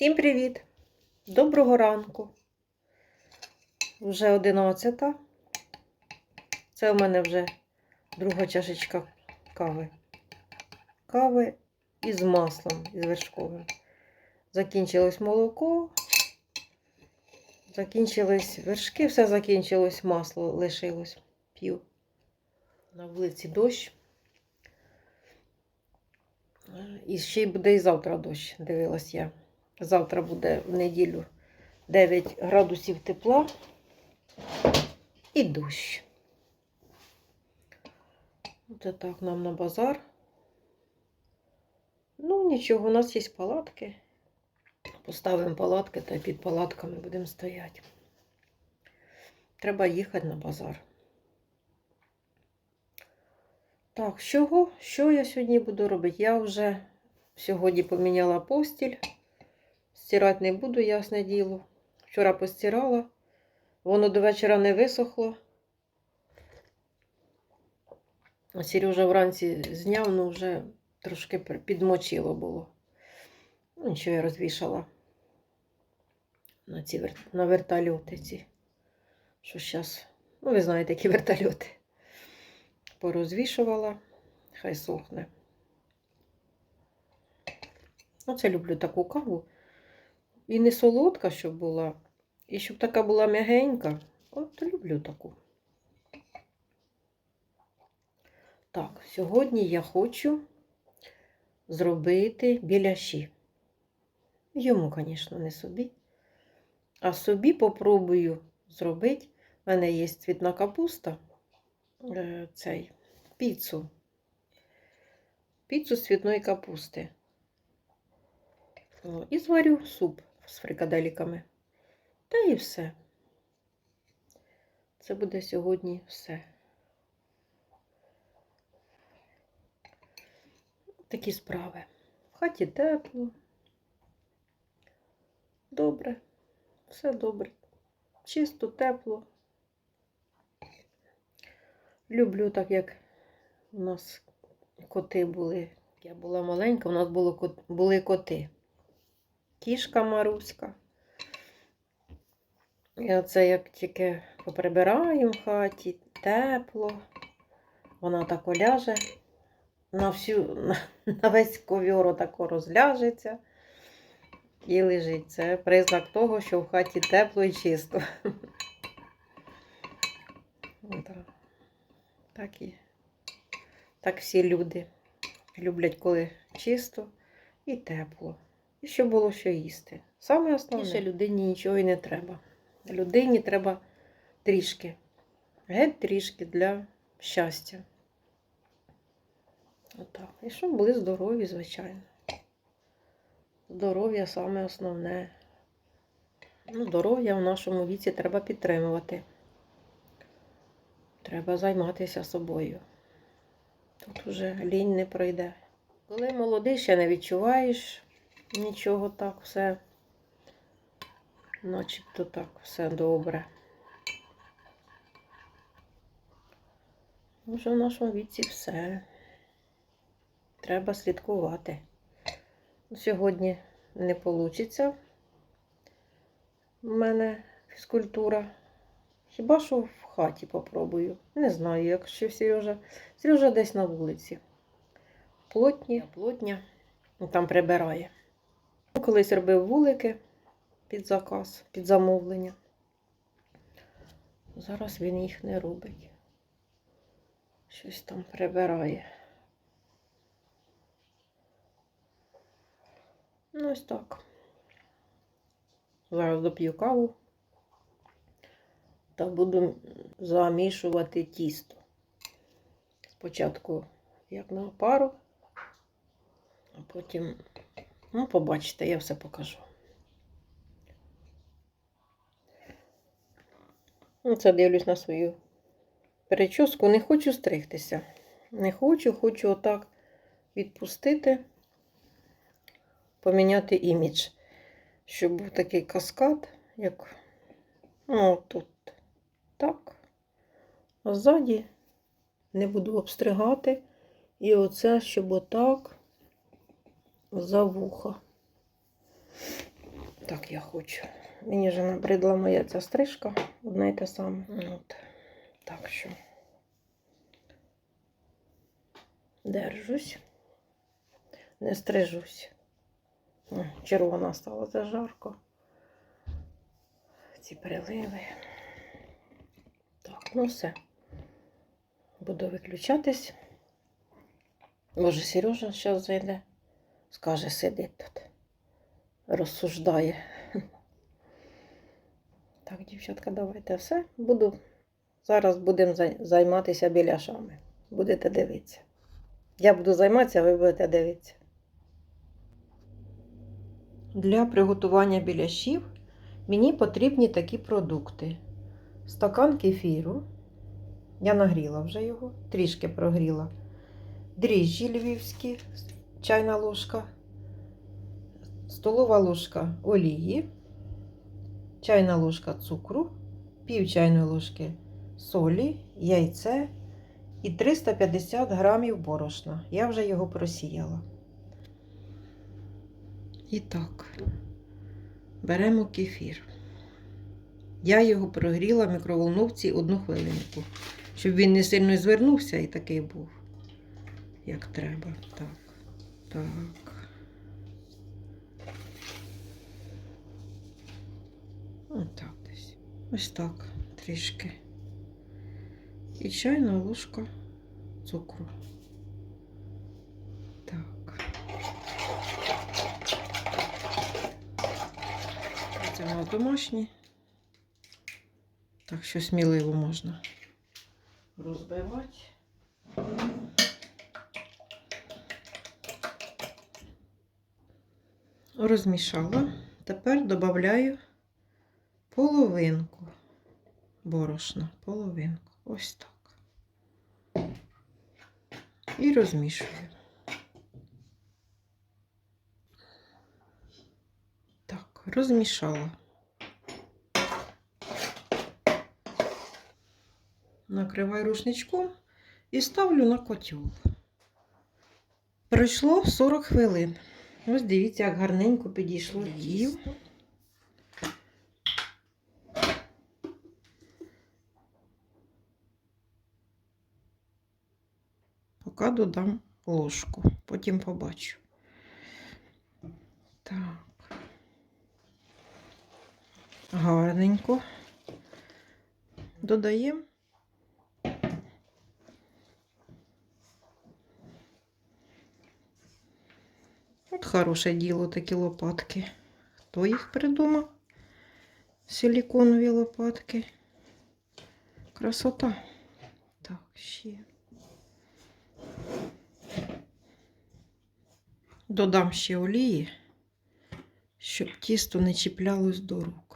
Всім привіт! Доброго ранку. Вже 11. Це у мене вже друга чашечка кави. Кави із маслом, із вершковим. Закінчилось молоко, закінчились вершки, все закінчилось, масло лишилось. П'ю. На вулиці дощ. І ще й буде і завтра дощ, дивилась я. Завтра буде в неділю 9 градусів тепла і дощ. Оце так нам на базар. Ну, нічого, у нас є палатки. Поставимо палатки та під палатками будемо стояти. Треба їхати на базар. Так, що, що я сьогодні буду робити? Я вже сьогодні поміняла постіль. Стирати не буду, ясне діло. Вчора постирала, воно до вечора не висохло. Сережа вранці зняв, ну вже трошки підмочило було. Ну, нічого я розвішала на ці на вертольоти ці. Що зараз, ну, ви знаєте, які вертольоти. Порозвішувала, хай сохне. Оце люблю таку каву. І не солодка, щоб була, і щоб така була м'ягенька. От люблю таку. Так, сьогодні я хочу зробити біляші. Йому, звісно, не собі. А собі попробую зробити. У мене є цвітна капуста, е, цей піцу. Піцу з цвітної капусти. І зварю суп з фрикаделіками. Та і все. Це буде сьогодні все. Такі справи. В хаті тепло. Добре. Все добре. Чисто, тепло. Люблю так, як у нас коти були. Я була маленька, у нас було, були коти кішка Маруська. І оце як тільки поприбираємо в хаті, тепло, вона так оляже, на всю, на, весь ковьор тако розляжеться і лежить. Це признак того, що в хаті тепло і чисто. Так і так всі люди люблять, коли чисто і тепло. І щоб було що їсти. Саме основне, ще людині нічого і не треба. Людині треба трішки. Геть трішки для щастя. Отак. І щоб були здорові, звичайно. Здоров'я саме основне. Ну, Здоров'я в нашому віці треба підтримувати. Треба займатися собою. Тут уже лінь не пройде. Коли молодий, ще не відчуваєш. Нічого так все, начебто так, все добре. Вже в нашому віці все. Треба слідкувати. Сьогодні не вийде в мене фізкультура. Хіба що в хаті попробую. Не знаю, якщо Сережа. Сережа десь на вулиці. Плотні, плотня, там прибирає. Колись робив вулики під заказ, під замовлення. Зараз він їх не робить. Щось там прибирає. Ну, ось так. Зараз доп'ю каву та буду замішувати тісто. Спочатку як на пару, а потім Ну, побачите, я все покажу. Оце дивлюсь на свою перечоску. Не хочу стригтися. Не хочу, хочу отак відпустити, поміняти імідж, щоб був такий каскад, як ну, тут так. А ззаді не буду обстригати. І оце, щоб отак за вуха. так я хочу. Мені вже набридла моя ця стрижка, одна й те саме. От. Так що держусь, не стрижусь. Червона стала зажарко. Ці приливи. Так, ну все. Буду виключатись. Може, Сережа зараз зайде, скаже, сидить тут, розсуждає. Так, дівчатка, давайте все. Буду. Зараз будемо займатися біляшами. Будете дивитися. Я буду займатися, а ви будете дивитися. Для приготування біляшів мені потрібні такі продукти. Стакан кефіру. Я нагріла вже його, трішки прогріла. Дріжджі львівські, чайна ложка, столова ложка олії, чайна ложка цукру, пів чайної ложки солі, яйце і 350 грамів борошна. Я вже його просіяла. І так, беремо кефір. Я його прогріла в мікроволновці одну хвилинку, щоб він не сильно звернувся і такий був, як треба. Так, так. Отак десь. Ось так, трішки. І чайна ложка цукру. Так. Це нас домашні. Так що сміливо можна розбивати. Розмішала. Тепер додаю половинку борошна. Половинку. Ось так. І розмішую. Так, розмішала. Накриваю рушничком і ставлю на котел. Пройшло 40 хвилин. Ось дивіться, як гарненько підійшло тісто. Поки додам ложку, потім побачу. Так. Гарненько. Додаємо. От хороше діло такі лопатки. Хто їх придумав? Силіконові лопатки. Красота. Так, ще. Додам ще олії, щоб тісто не чіплялось до рук.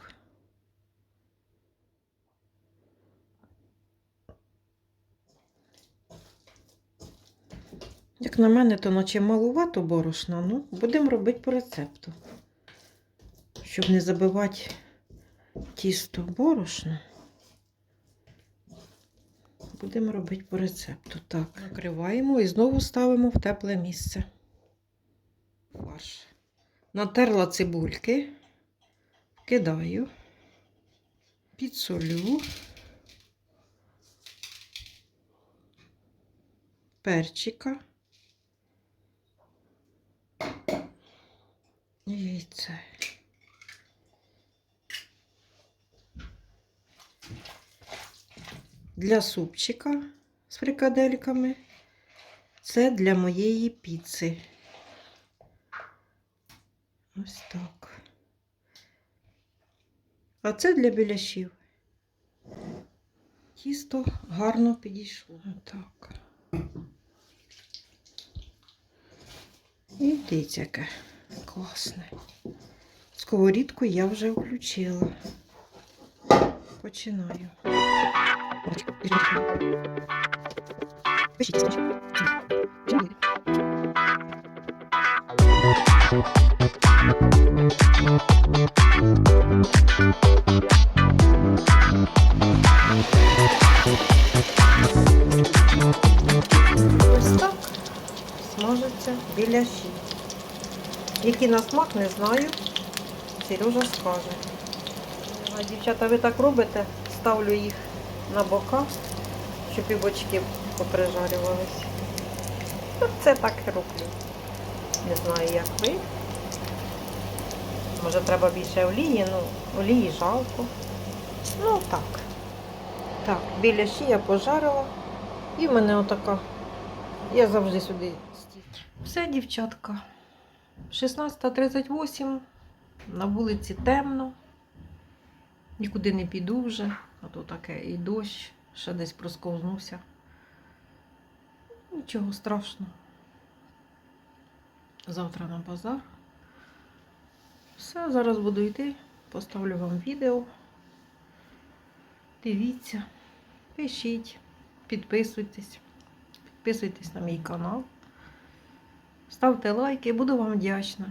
Як на мене, то наче малувато борошна, ну, будемо робити по рецепту. Щоб не забивати тісто борошна. Будемо робити по рецепту. Так, накриваємо і знову ставимо в тепле місце. Фарш. Натерла цибульки, кидаю, підсолю, перчика. Яйце. Для супчика з фрикадельками. Це для моєї піци. Ось так. А це для біляшів. Тісто гарно підійшло. Отак. І дивіться, яке класне. Сковорідку я вже включила. Починаю. Ось Смажаться біляші. Які на смак не знаю. Сережа скаже. А, дівчата, ви так робите? Ставлю їх на бока, щоб і бочки поприжарювалися. Це так роблю. Не знаю, як ви. Може треба більше олії, ну олії жалко. Ну так. Так, біляші я пожарила. І в мене отака. Я завжди сюди. Все, дівчатка. 16.38. На вулиці темно. Нікуди не піду вже. А то таке і дощ, ще десь просковзнувся. Нічого страшного. Завтра на базар. Все, зараз буду йти. Поставлю вам відео. Дивіться, пишіть, підписуйтесь, підписуйтесь на мій канал. Ставте лайки, буду вам вдячна.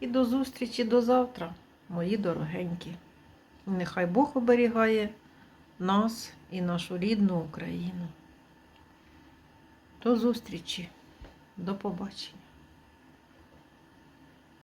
І до зустрічі до завтра, мої дорогенькі. Нехай Бог оберігає нас і нашу рідну Україну. До зустрічі, до побачення.